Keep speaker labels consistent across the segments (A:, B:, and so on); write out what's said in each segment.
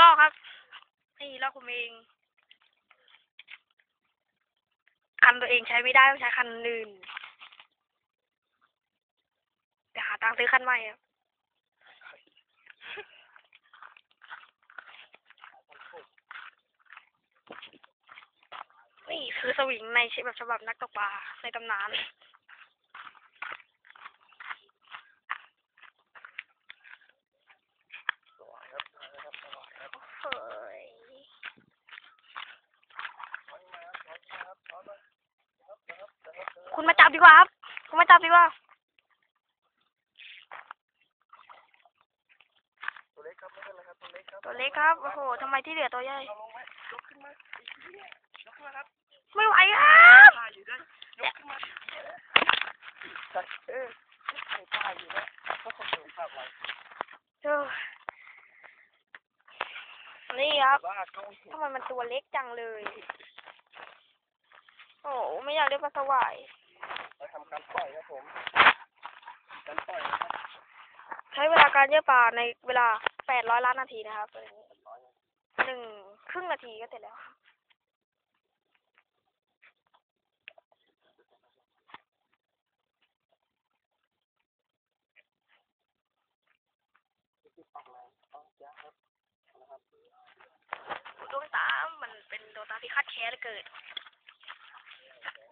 A: ลอกครับ นี่ลอกผมเอง คันตัวเองใช้ไม่ได้ต้องใช้คันอื่นเดี๋ยวหาตังค์ซื้อคันใหม่ครับนี่คือสวิงในแบบฉบับนักตกปลาในตำนาน เฮ้ย คุณมาจับดีกว่าครับ คุณมาจับดีกว่า
B: ตัวเล็กครับไม่เป็นไรครับตัวเล็กครับ
A: ตัวเล็กครับโอ้โหทำไมที่เหลือตัวใหญ่
B: เอาลงไหมยกขึ้นมาไอ้เหี้ยยกขึ้นมาครับ
A: ไม่ไหวครับ
B: ตายอยู่ด้วยยกขึ้นมาเออไอ้ตายอยู่ด้วยก็คนเดินภาพไว้
A: เออนี่ครับ
B: บ้าก็เห็น
A: ทำไมมันตัวเล็กจังเลย โอ้โหไม่อยากได้ปลาสวาย
B: เราทำ การปล่อยครับผมการปล่อยนะครับ
A: ใช้เวลาการเยอะปลาในเวลาแปดร้อยล้านนาทีนะครับหนึ่งครึ่งนาทีก็เสร็จแล้วดวงตา มันเป็นดวงตาที่คาดแค้นเหลือเกิน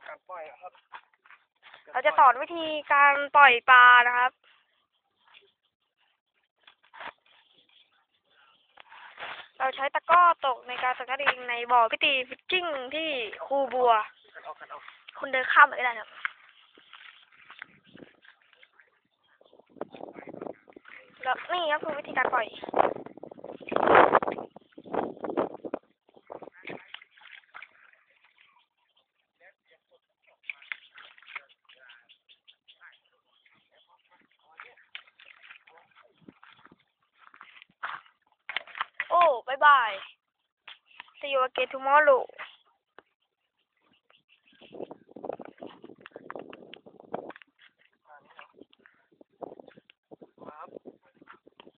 B: การปล่อยนะครับ
A: เราจะสอนวิธีการปล่อยปลานะครับ เราใช้ตะก้อตกในการตกกระดิ่งในบ่อพิตีฟิชชิ่งที่คูบัว คุณเดินข้ามไปได้ครับแล้วนี่ก็คือวิธีการปล่อย bye. See you again tomorrow.